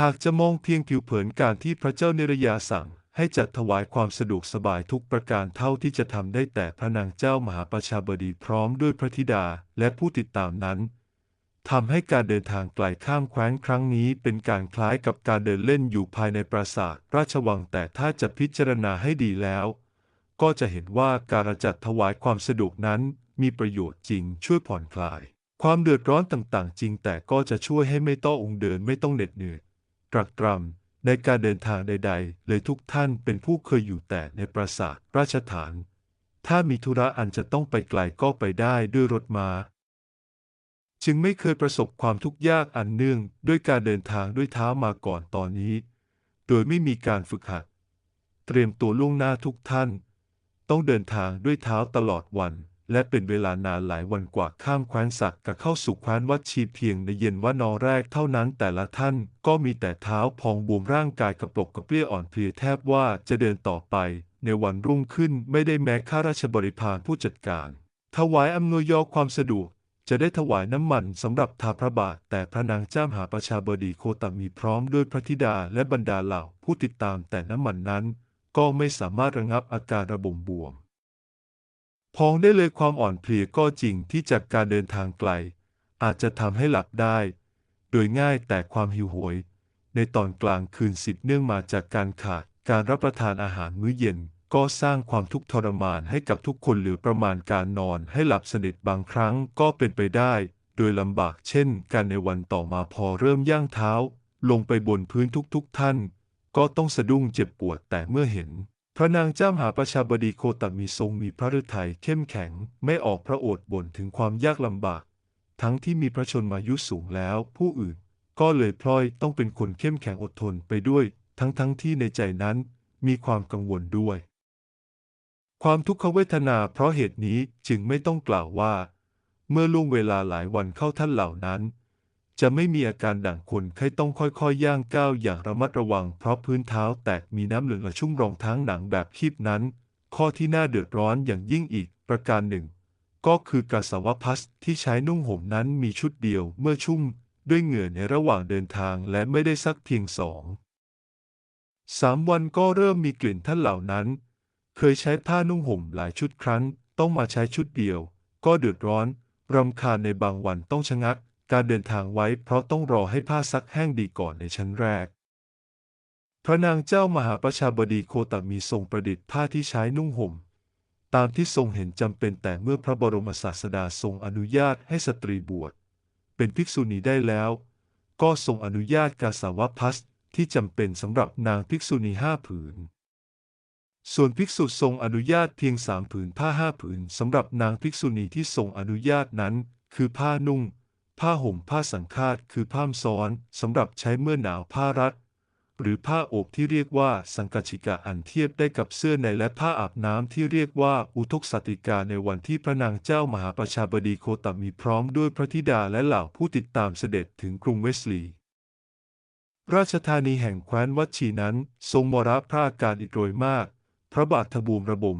หากจะมองเพียงผิวเผินการที่พระเจ้าเนรยาสั่งให้จัดถวายความสะดวกสบายทุกประการเท่าที่จะทำได้แต่พระนางเจ้ามหาประชาบดีพร้อมด้วยพระธิดาและผู้ติดตามนั้นทำให้การเดินทางไกลข้ามแคว้นครั้งนี้เป็นการคล้ายกับการเดินเล่นอยู่ภายในปราสาทราชวังแต่ถ้าจะพิจารณาให้ดีแล้ว ก็จะเห็นว่าการจัดถวายความสะดวกนั้นมีประโยชน์จริงช่วยผ่อนคลาย ความเดือดร้อนต่างๆ จริงแต่ก็จะช่วยให้ไม่ต้ององค์เดินไม่ต้องเหน็ดเหนื่อย ตรักตรำในการเดินทางใด ๆ เลยทุกท่านเป็นผู้เคยอยู่แต่ในปราสาทราชฐาน ถ้ามีธุระอันจะต้องไปไกลก็ไปได้ด้วยรถมา้าจึงไม่เคยประสบความทุกข์ยากอันเนื่องด้วยการเดินทางด้วยเท้ามาก่อนตอนนี้ โดยไม่มีการฝึกหัด เตรียมตัวล่วงหน้าทุกท่าน ต้องเดินทางด้วยเท้าตลอดวัน และเป็นเวลานานหลายวันกว่าข้ามแคว้นสักกับเข้าสู่แคว้นวัดชีเพียงในเย็นวันนอแรกเท่านั้นแต่ละท่านก็มีแต่เท้าพองบวมร่างกายกระปรกกระเปรี้ยอ่อนเพลียแทบว่าจะเดินต่อไป ในวันรุ่งขึ้นไม่ได้แม้ข้าราชบริพารผู้จัดการ ถวายอำนวยยอความสะดวกจะได้ถวายน้ำมันสำหรับทาพระบาท แต่พระนางเจ้ามหาประชาบดีโคตมีพร้อมด้วยพระธิดาและบรรดาเหล่าผู้ติดตามแต่น้ำมันนั้น ก็ไม่สามารถระงับอาการระบมบวม พองได้เลยความอ่อนเพลียก็จริงที่จากการเดินทางไกล อาจจะทำให้หลับได้ โดยง่ายแต่ความหิวโหย ในตอนกลางคืนสิบเนื่องมาจากการขาดการรับประทานอาหารมื้อเย็น ก็สร้างความทุกข์ทรมานให้กับทุกคนหรือประมาณการนอนให้หลับสนิทบางครั้งก็เป็นไปได้ โดยลำบากเช่นการในวันต่อมาพอเริ่มย่างเท้า ลงไปบนพื้นทุกๆทท่าน ก็ต้องสะดุ้งเจ็บปวดแต่เมื่อเห็น พระนางเจ้ามหาประชาบดีโคตมีทรงมีพระฤทัยเข้มแข็งไม่ออกพระโอษฐ์บ่นถึงความยากลำบาก ทั้งที่มีพระชนมายุสูงแล้วผู้อื่น ก็เลยพลอยต้องเป็นคนเข้มแข็งอดทนไปด้วย ทั้งๆทที่ในใจนั้นมีความกังวลด้วย ความทุกขเวทนาเพราะเหตุนี้จึงไม่ต้องกล่าวว่า เมื่อล่วงเวลาหลายวันเข้าท่านเหล่านั้น จะไม่มีอาการด่างคนไข้ต้องค่อยๆ ย่างก้าวอย่างระมัดระวัง เพราะพื้นเท้าแตกมีน้ำเหลืองละชุ่มรองทั้งหนังแบบคีบนั้น ข้อที่น่าเดือดร้อนอย่างยิ่งอีกประการหนึ่ง ก็คือกาสาวพัสที่ใช้นุ่งห่มนั้นมีชุดเดียวเมื่อชุ่มด้วยเหงื่อในระหว่างเดินทางและไม่ได้ซักเพียงสองสามวันก็เริ่มมีกลิ่นท่านเหล่านั้น เคยใช้ผ้านุ่งห่มหลายชุดครั้ง ต้องมาใช้ชุดเดียว ก็เดือดร้อนรำคาญในบางวันต้องชะงัก การเดินทางไว้เพราะต้องรอให้ผ้าซักแห้งดีก่อนในชั้นแรก พระนางเจ้ามหาประชาบดีโคตมีทรงประดิษฐ์ผ้าที่ใช้นุ่งห่ม ตามที่ทรงเห็นจำเป็นแต่เมื่อพระบรมศาสดาทรงอนุญาตให้สตรีบวช เป็นภิกษุณีได้แล้ว ก็ทรงอนุญาตกาสาวพัสที่จำเป็นสำหรับนางภิกษุณีห้าผืน ส่วนภิกษุทรงอนุญาตเพียงสามผืนผ้าห้าผืนสำหรับนางภิกษุณีที่ทรงอนุญาตนั้น คือผ้านุ่ง ผ้าห่มผ้าสังฆาตคือผ้ามซ้อนสำหรับใช้เมื่อหนาวผ้ารัด หรือผ้าโอบที่เรียกว่าสังกชิกาอันเทียบได้กับเสื้อในและผ้าอาบน้ำที่เรียกว่าอุทกสติกาในวันที่พระนางเจ้ามหาประชาบดีโคตมีพร้อมด้วยพระธิดาและเหล่าผู้ติดตามเสด็จถึงกรุงเวสลีย์ราชธานีแห่งแคว้นวัชีนั้น ทรงมรพระอาการอิดโรยมาก พระบาททบูมระบม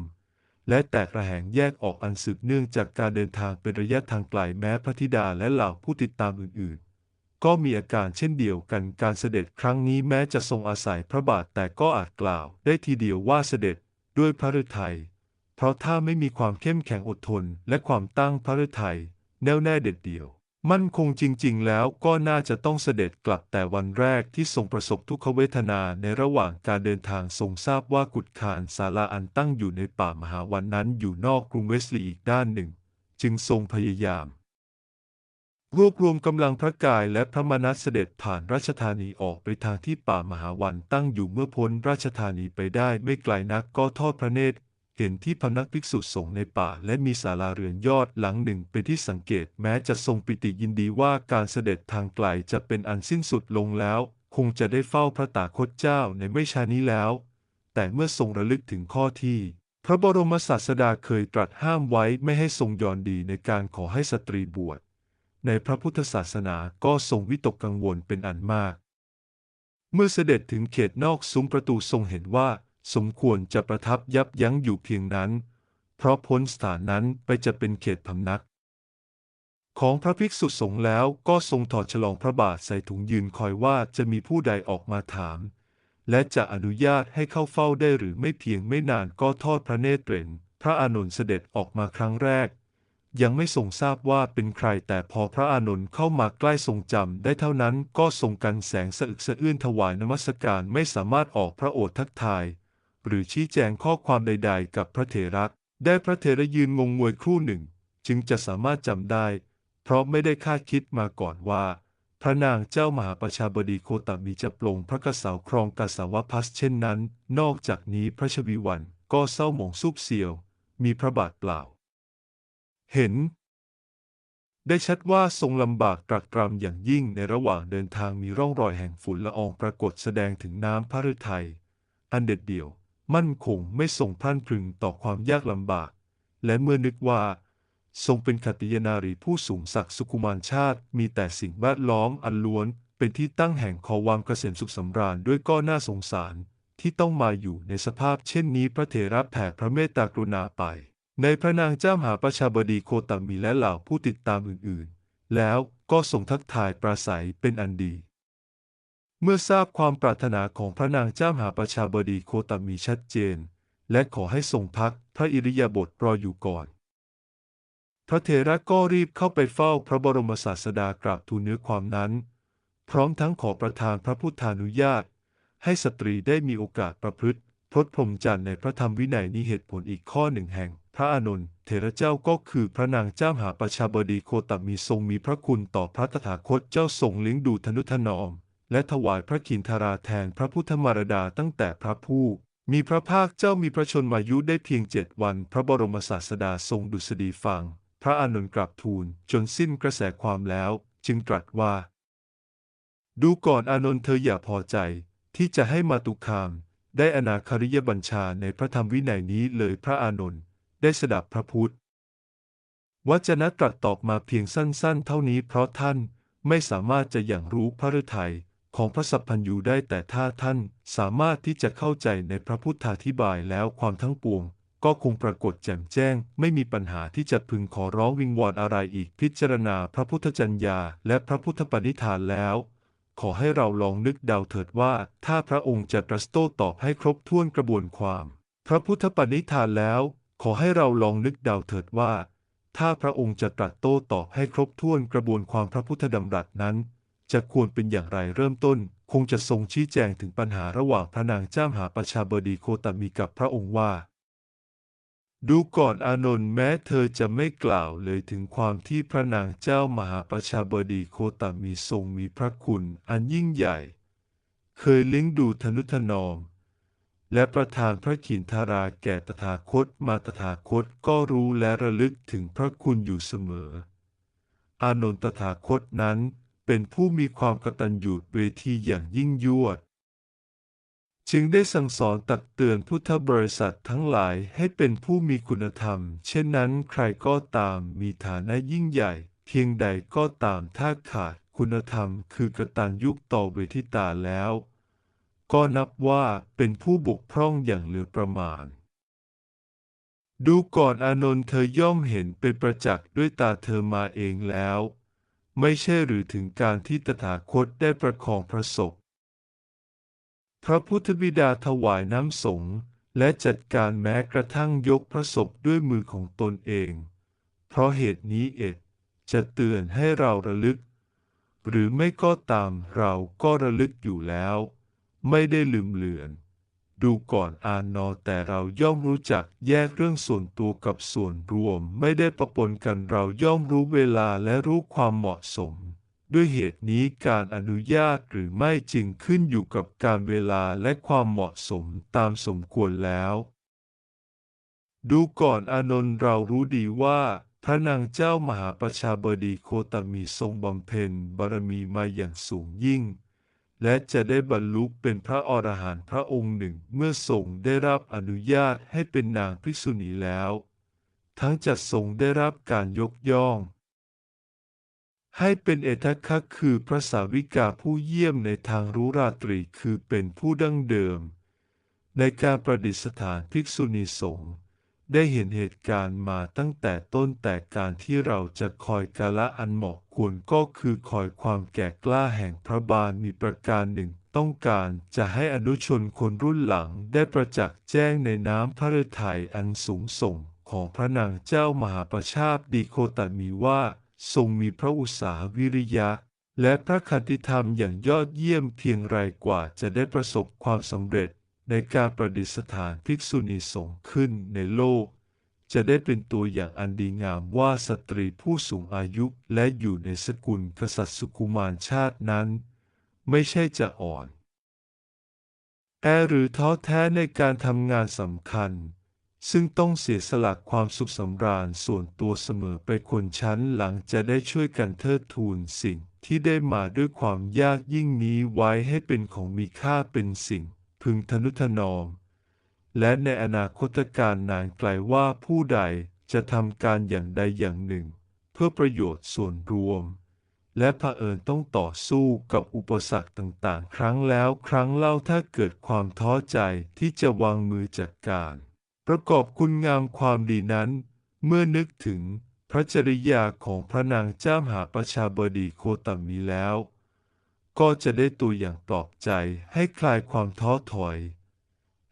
และแตกระแหงแยกออกอันสืบเนื่องจากการเดินทางเป็นระยะทางไกลแม้พระธิดาและเหล่าผู้ติดตามอื่นๆ ก็มีอาการเช่นเดียวกันการเสด็จครั้งนี้แม้จะทรงอาศัยพระบาทแต่ก็อาจกล่าวได้ทีเดียวว่าเสด็จด้วยพระฤทัยเพราะถ้าไม่มีความเข้มแข็งอดทนและความตั้งพระฤทัยแน่วแน่เด็ดเดี่ยว มั่นคงจริง ๆ แล้วก็น่าจะต้องเสด็จกลับแต่วันแรกที่ทรงประสบทุกขเวทนาในระหว่างการเดินทางทรงทราบว่ากุฏคานศาลาอันตั้งอยู่ในป่ามหาวันนั้นอยู่นอกกรุงเวสลีย์อีกด้านหนึ่ง จึงทรงพยายาม รวบรวมกำลังพระกายและพระมนัสเสด็จผ่านราชธานีออกไปทางที่ป่ามหาวันตั้งอยู่เมื่อพ้นราชธานีไปได้ไม่ไกลนักก็ทอดพระเนตร เห็นที่พำนักภิกษุสงฆ์ในป่า และมีศาลาเรือนยอดหลังหนึ่งเป็นที่สังเกตแม้จะทรงปิติยินดีว่าการเสด็จทางไกลจะเป็นอันสิ้นสุดลงแล้ว คงจะได้เฝ้าพระตาคตเจ้าในไม่ช้านี้แล้ว แต่เมื่อทรงระลึกถึงข้อที่ พระบรมศาสดาเคยตรัสห้ามไว้ไม่ให้ทรงยอนดีในการขอให้สตรีบวช ในพระพุทธศาสนาก็ทรงวิตกกังวลเป็นอันมาก เมื่อเสด็จถึงเขตนอกซุ้มประตูทรงเห็นว่า สมควรจะประทับยับยั้งอยู่เพียงนั้น เพราะพ้นสถานนั้นไปจะเป็นเขตพำนัก ของพระภิกษุสงฆ์แล้วก็ทรงถอดฉลองพระบาทใส่ถุงยืนคอยว่าจะมีผู้ใดออกมาถาม และจะอนุญาตให้เข้าเฝ้าได้หรือไม่เพียงไม่นานก็ทอดพระเนตรเห็นพระอานนท์เสด็จออกมาครั้งแรก ยังไม่ทรงทราบว่าเป็นใครแต่พอพระอานนท์เข้ามาใกล้ทรงจำได้เท่านั้นก็ทรงกันแสงสะอึกสะอื้นถวายนมัสการไม่สามารถออกพระโอษฐ์ทักทาย หรือชี้แจงข้อความใด ๆ กับพระเถระได้พระเถระยืนงงงวยครู่หนึ่ง จึงจะสามารถจำได้ เพราะไม่ได้คาดคิดมาก่อนว่า พระนางเจ้ามหาประชาบดีโคตมีจะปลงพระกษาครองกษาวพัสเช่นนั้น นอกจากนี้พระชวีวันก็เศร้าหมองซุบเสียว มีพระบาทเปล่า เห็น ได้ชัดว่าทรงลำบากตรักตรำอย่างยิ่งในระหว่างเดินทางมีร่องรอยแห่งฝุ่นละอองปรากฏแสดงถึงน้ำพระฤทัยอันเด็ดเดี่ยว มั่นคงไม่ทรงพรั่นพรึงต่อความยากลำบาก และเมื่อนึกว่า ทรงเป็นขติยนารีผู้สูงศักดิ์สุขุมานชาติ มีแต่สิ่งแวดล้อมอันล้วน เป็นที่ตั้งแห่งขอวามเกษมสุขสำราญด้วยก็น่าสงสารที่ต้องมาอยู่ในสภาพเช่นนี้พระเถระแผ่พระเมตตากรุณาไป ในพระนางเจ้ามหาประชาบดีโคตมีและเหล่าผู้ติดตามอื่นๆ แล้วก็ทรงทักทายปราศัยเป็นอันดี เมื่อทราบความปรารถนาของพระนางเจ้ามหาประชาบดีโคตมีชัดเจน และขอให้ทรงพักพระอิริยาบถรออยู่ก่อน พระเถระก็รีบเข้าไปเฝ้าพระบรมศาสดากราบทูลเนื้อความนั้น พร้อมทั้งขอประทานพระพุทธานุญาต ให้สตรีได้มีโอกาสประพฤติพรตพรหมจรรย์ในพระธรรมวินัยนี้เหตุผลอีกข้อหนึ่งแห่ง พระอานนท์เถระเจ้าก็คือพระนางเจ้ามหาประชาบดีโคตมีทรงมีพระคุณต่อพระตถาคตเจ้าทรงเลี้ยงดูทนุถนอม และถวายพระขินธาราแทนพระพุทธมารดาตั้งแต่พระผู้ มีพระภาคเจ้ามีพระชนมายุได้เพียงเจ็ดวัน พระบรมศาสดาทรงดุษฎีฟัง พระอานนท์กราบทูลจนสิ้นกระแสความแล้ว จึงตรัสว่า ดูก่อนอานนท์เธออย่าพอใจ ที่จะให้มาตุคาม ได้อนาคาริยบัญชาในพระธรรมวินัยนี้เลยพระอานนท์ได้สดับพระพุทธวจนะตรัสตอบมาเพียงสั้นๆ เท่านี้เพราะท่านไม่สามารถจะอย่างรู้พระฤทัย ของพระสัพพัญญูได้แต่ถ้าท่านสามารถที่จะเข้าใจในพระพุทธาธิบายแล้วความทั้งปวง ก็คงปรากฏแจ่มแจ้ง ไม่มีปัญหาที่จะพึงขอร้องวิงวอนอะไรอีกพิจารณาพระพุทธจัญญาและพระพุทธปณิธานแล้ว ขอให้เราลองนึกเดาเถิดว่า ถ้าพระองค์จะตรัสโต้ตอบให้ครบถ้วนกระบวนความ พระพุทธปณิธานแล้ว ขอให้เราลองนึกเดาเถิดว่า ถ้าพระองค์จะตรัสโต้ตอบให้ครบถ้วนกระบวนความพระพุทธดำรัสนั้น จะควรเป็นอย่างไรเริ่มต้น คงจะทรงชี้แจงถึงปัญหาระหว่างพระนางเจ้ามหาประชาบดีโคตมีกับพระองค์ว่า ดูก่อนอานนท์แม้เธอจะไม่กล่าวเลยถึงความที่พระนางเจ้ามหาประชาบดีโคตมีทรงมีพระคุณอันยิ่งใหญ่ เคยเลี้ยงดูทนุถนอมและประทานพระขินธาราแก่ตถาคตมาตถาคตก็รู้และระลึกถึงพระคุณอยู่เสมอ อานนท์ตถาคตนั้น เป็นผู้มีความกตัญญูเวทีอย่างยิ่งยวด จึงได้สั่งสอนตักเตือนพุทธบริษัททั้งหลายให้เป็นผู้มีคุณธรรม เช่นนั้นใครก็ตามมีฐานะยิ่งใหญ่ เพียงใดก็ตามถ้าขาดคุณธรรมคือกตัญญูต่อเวทิตาแล้ว ก็นับว่าเป็นผู้บกพร่องอย่างเหลือประมาณ ดูก่อนอานนท์เธอย่อมเห็นเป็นประจักษ์ด้วยตาเธอมาเองแล้ว ไม่ใช่หรือถึงการที่ตถาคตได้ประคองพระศพ พระพุทธบิดาถวายน้ำสงฆ์และจัดการแม้กระทั่งยกพระศพด้วยมือของตนเอง เพราะเหตุนี้เอ็ดจะเตือนให้เราระลึก หรือไม่ก็ตามเราก็ระลึกอยู่แล้ว ไม่ได้ลืมเลือน ดูก่อนอานนอแต่เราย่อมรู้จักแยกเรื่องส่วนตัวกับส่วนรวมไม่ได้ประปนกันเราย่อมรู้เวลาและรู้ความเหมาะสม ด้วยเหตุนี้การอนุญาตหรือไม่จึงขึ้นอยู่กับการเวลาและความเหมาะสมตามสมควรแล้ว ดูก่อนอานนท์เรารู้ดีว่าพระนางเจ้ามหาประชาบดีโคตมีทรงบำเพ็ญบารมีมาอย่างสูงยิ่ง และจะได้บรรลุเป็นพระอรหันต์พระองค์หนึ่งเมื่อทรงได้รับอนุญาตให้เป็นนางภิกษุณีแล้ว ทั้งจะทรงได้รับการยกย่อง ให้เป็นเอตคัคคือพระสาวิกาผู้เยี่ยมในทางรู้ราตรีคือเป็นผู้ดั้งเดิม ในการประดิษฐานภิกษุณีสงฆ์ ได้เห็นเหตุการณ์มาตั้งแต่ต้นแต่การที่เราจะคอยกาละอันเหมาะควรก็คือคอยความแก่กล้าแห่งพระบารมีประการหนึ่งต้องการจะให้อนุชนคนรุ่นหลังได้ประจักษ์แจ้งในน้ำพระฤทัยอันสูงส่งของพระนางเจ้ามหาประชาบดีโคตมีว่า ทรงมีพระอุตสาหวิริยะ และพระคันติธรรมอย่างยอดเยี่ยมเพียงไรกว่าจะได้ประสบความสำเร็จ ในการประดิษฐานภิกษุณีสงฆ์ขึ้นในโลก จะได้เป็นตัวอย่างอันดีงามว่าสตรีผู้สูงอายุและอยู่ในสกุลกษัตริย์สุกุมารชาตินั้น ไม่ใช่จะอ่อนแอหรือท้อแท้ในการทำงานสำคัญ ซึ่งต้องเสียสละความสุขสำราญส่วนตัวเสมอไปคนชั้นหลังจะได้ช่วยกันเทิดทูนสิ่งที่ได้มาด้วยความยากยิ่งนี้ไว้ให้เป็นของมีค่าเป็นสิ่ง พึงทนุถนอม และในอนาคตการนานไกลว่าผู้ใดจะทำการอย่างใดอย่างหนึ่ง เพื่อประโยชน์ส่วนรวม และเผอิญต้องต่อสู้กับอุปสรรคต่างๆ ครั้งแล้วครั้งเล่าถ้าเกิดความท้อใจที่จะวางมือจัดการ ประกอบคุณงามความดีนั้น เมื่อนึกถึงพระจริยาของพระนางเจ้ามหาประชาบดีโคตมีแล้ว ก็จะได้ตัวอย่างปลอบใจให้คลายความท้อถอย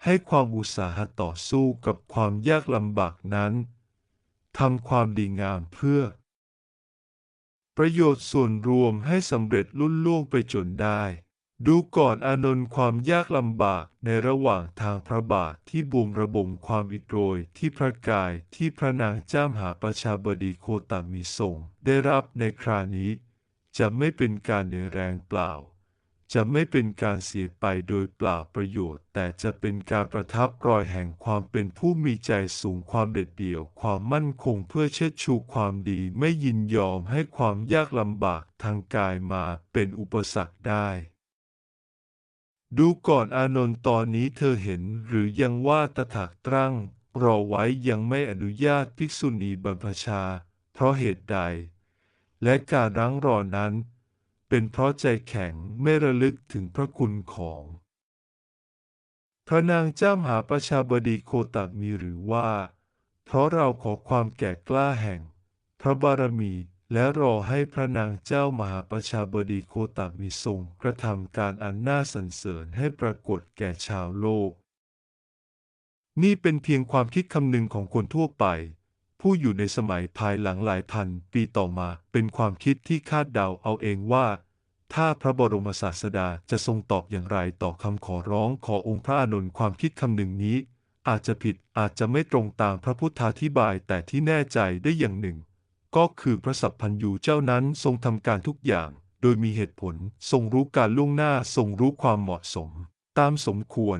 ให้ความอุตสาหะต่อสู้กับความยากลำบากนั้นทำความดีงามเพื่อ ประโยชน์ส่วนรวมให้สำเร็จลุ่นล่วงไปจนได้ ดูก่อนอานนท์ความยากลำบากในระหว่างทางพระบาทที่บุมระบมความอิดโรยที่พระกายที่พระนางเจ้ามหาประชาบดีโคตามีทรงได้รับในครานี้ จะไม่เป็นการเหนื่อยแรงเปล่า จะไม่เป็นการเสียไปโดยเปล่าประโยชน์ แต่จะเป็นการประทับรอยแห่งความเป็นผู้มีใจสูงความเด็ดเดี่ยว ความมั่นคงเพื่อเชิดชูความดีไม่ยินยอมให้ความยากลำบากทางกายมาเป็นอุปสรรคได้ดูก่อนอานนท์ตอนนี้เธอเห็นหรือยังว่าตถาคตรังรอไว้ยังไม่อนุญาตภิกษุณีบรรพชา เพราะเหตุใด และการรั้งรอนั้น เป็นเพราะใจแข็งไม่ระลึกถึงพระคุณของ พระนางเจ้ามหาประชาบดีโคตัมีหรือว่า เพราะเราขอความแก่กล้าแห่ง พระบารมีและรอให้พระนางเจ้ามหาประชาบดีโคตมีทรงกระทำการอันน่าสรรเสริญให้ปรากฏแก่ชาวโลก นี่เป็นเพียงความคิดคำนึงของคนทั่วไป ผู้อยู่ในสมัยภายหลังหลายพันปีต่อมาเป็นความคิดที่คาดเดาเอาเองว่า ถ้าพระบรมศาสดาจะทรงตอบอย่างไรต่อคำขอร้องขอองค์พระอานนท์ความคิดคำหนึ่งนี้ อาจจะผิดอาจจะไม่ตรงตามพระพุทธาธิบายแต่ที่แน่ใจได้อย่างหนึ่ง ก็คือพระสัพพัญญูเจ้านั้นทรงทำการทุกอย่าง โดยมีเหตุผลทรงรู้การล่วงหน้าทรงรู้ความเหมาะสม ตามสมควร